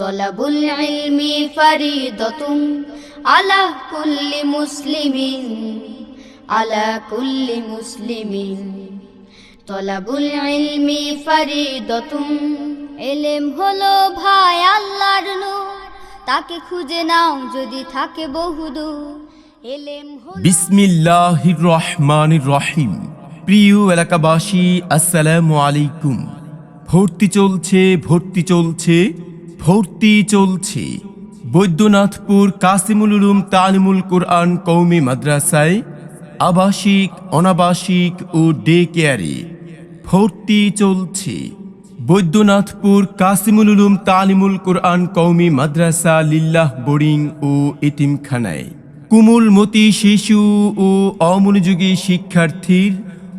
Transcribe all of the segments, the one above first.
তলাবুল ইলমি ফরিদতুম আলা কুল্লি মুসলিমিন, আলা কুল্লি মুসলিমিন। তলাবুল ইলমি ফরিদতুম এলেম হলো ভাই আল্লাহর নূর। তাকে খুঁজে নাও যদি থাকে বহুদূর এলেম বিসমিল্লাহির রহমানির রহিম। প্রিয় এলাকাবাসী, আসসালামু আলাইকুম। ভর্তি চলছে ভর্তি চলছে ভর্তি চলছে। বৈদ্যনাথপুর কাসিমুল উলুম তালিমুল কোরআন কৌমি মাদ্রাসায় আবাসিক, অনাবাসিক ও ডে কেয়ারে ভর্তি চলছে। বৈদ্যনাথপুর কাসিমুল উলুম তালিমুল কোরআন কৌমি মাদ্রাসা লিল্লাহ বোর্ডিং ও এতিমখানায়। কুমুলমতি শিশু ও অমনোযোগী শিক্ষার্থীর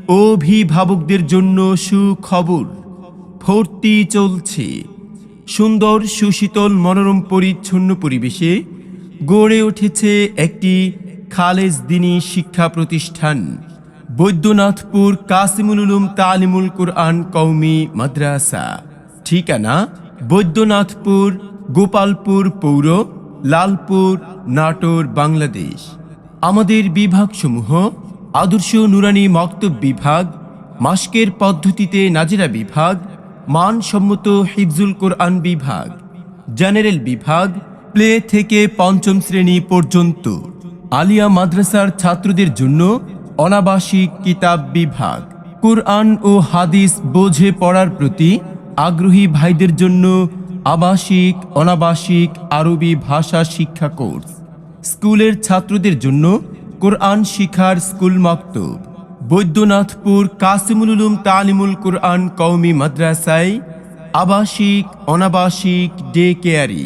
অভিভাবকদের জন্য সুখবর। ভর্তি চলছে। সুন্দর, সুশীতল, মনোরম, পরিচ্ছন্ন পরিবেশে গড়ে উঠেছে একটি খালেজ দিনী শিক্ষা প্রতিষ্ঠান। বৈদ্যনাথপুর কাসিমুল উলুম তালিমুল কোরআন কৌমি মাদ্রাসা। ঠিকানা? বৈদ্যনাথপুর, গোপালপুর পৌর, লালপুর, নাটোর, বাংলাদেশ। আমাদের বিভাগসমূহ আদর্শ নুরানি মক্তব বিভাগ, মাস্কের পদ্ধতিতে নাজিরা বিভাগ মানসম্মত হিফজুল কোরআন বিভাগ, জেনারেল বিভাগ, প্লে থেকে পঞ্চম শ্রেণি পর্যন্ত। আলিয়া মাদ্রাসার ছাত্রদের জন্য অনাবাসিক কিতাব বিভাগ। কোরআন ও হাদিস বোঝে পড়ার প্রতি আগ্রহী ভাইদের জন্য আবাসিক, অনাবাসিক আরবি ভাষা শিক্ষা কোর্স। স্কুলের ছাত্রদের জন্য কোরআন শিখার স্কুল মক্তব। বৈদ্যনাথপুর কাসিমুল উলুম তালিমুল কুরআন কৌমি মাদ্রাসায় আবাসিক অনাবাসিক ডে কেয়ারি।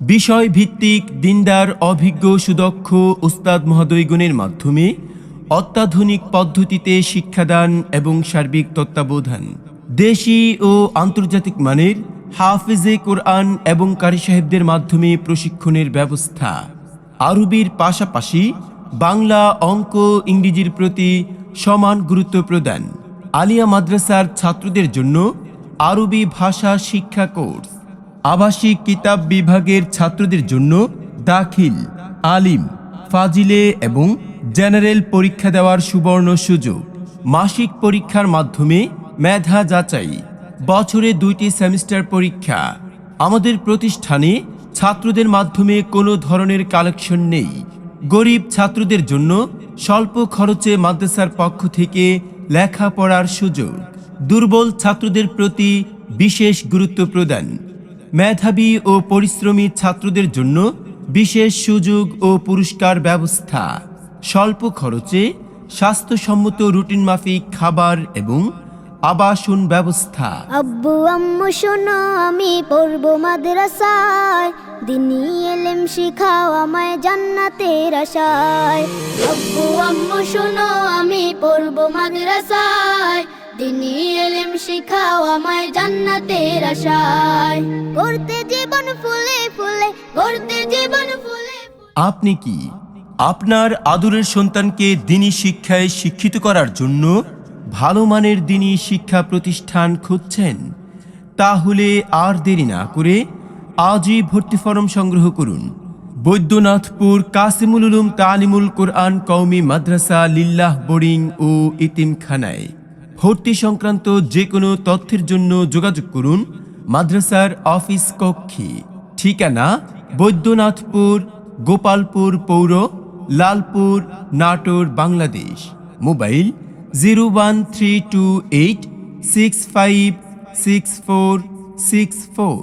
বিষয় ভিত্তিক দিনদার, অভিজ্ঞ, সুদক্ষ উস্তাদ মহোদয়গণের মাধ্যমে অত্যাধুনিক পদ্ধতিতে শিক্ষাদান এবং সার্বিক তত্ত্বাবধান। দেশি ও আন্তর্জাতিক মানের হাফিজে কোরআন এবং কারি সাহেবদের মাধ্যমে প্রশিক্ষণের ব্যবস্থা। আরবির পাশাপাশি বাংলা অঙ্ক ইংরেজির প্রতি সমান গুরুত্ব প্রদান। আলিয়া মাদ্রাসার ছাত্রদের জন্য আরবি ভাষা শিক্ষা কোর্স। আবাসিক কিতাব বিভাগের ছাত্রদের জন্য দাখিল, আলিম, ফাজিলে এবং জেনারেল পরীক্ষা দেওয়ার সুবর্ণ সুযোগ। মাসিক পরীক্ষার মাধ্যমে মেধা যাচাই, বছরে দুইটি সেমিস্টার পরীক্ষা। আমাদের প্রতিষ্ঠানে ছাত্রদের মাধ্যমে কোনো ধরনের কালেকশন নেই। গরিব ছাত্রদের জন্য স্বল্প খরচে মাদ্রাসার পক্ষ থেকে লেখাপড়ার সুযোগ। দুর্বল ছাত্রদের প্রতি বিশেষ গুরুত্ব প্রদান। মেধাবী ও পরিশ্রমী ছাত্রদের জন্য বিশেষ সুযোগ ও পুরস্কার ব্যবস্থা। স্বল্প খরচে স্বাস্থ্যসম্মত রুটিন মাফিক খাবার এবং আবাসন ব্যবস্থা। আব্বু, আম্মু, শোনো, আমি পড়ব মাদ্রাসায়। দিনী এলেম শিখাও আমায় জান্নাতের আশায়। আব্বু, আম্মু, শোনো, আমি পড়ব মাদ্রাসায়। দিনী এলেম শিখাও আমায় জান্নাতের আশায়। জীবন ফুলে ফুলে জীবন ফুলে আপনি কি আপনার আদরের সন্তানকে দিনী শিক্ষায় শিক্ষিত করার জন্য ভালো মানের দিনী শিক্ষা প্রতিষ্ঠান খুঁজছেন? তাহলে আর দেরি না করে আজই ভর্তি ফরম সংগ্রহ করুন। বৈদ্যনাথপুর কাসিমুল উলুম তালিমুল কোরআন কওমি মাদ্রাসা লিল্লাহ বোর্ডিং ও ইতিমখানায়। ভর্তি সংক্রান্ত যে কোনো তথ্যের জন্য যোগাযোগ করুন মাদ্রাসার অফিস কক্ষে। ঠিকানা বৈদ্যনাথপুর, গোপালপুর পৌর, Lalpur, Natore, Bangladesh. Mobile zero one three two eight six five six four six four.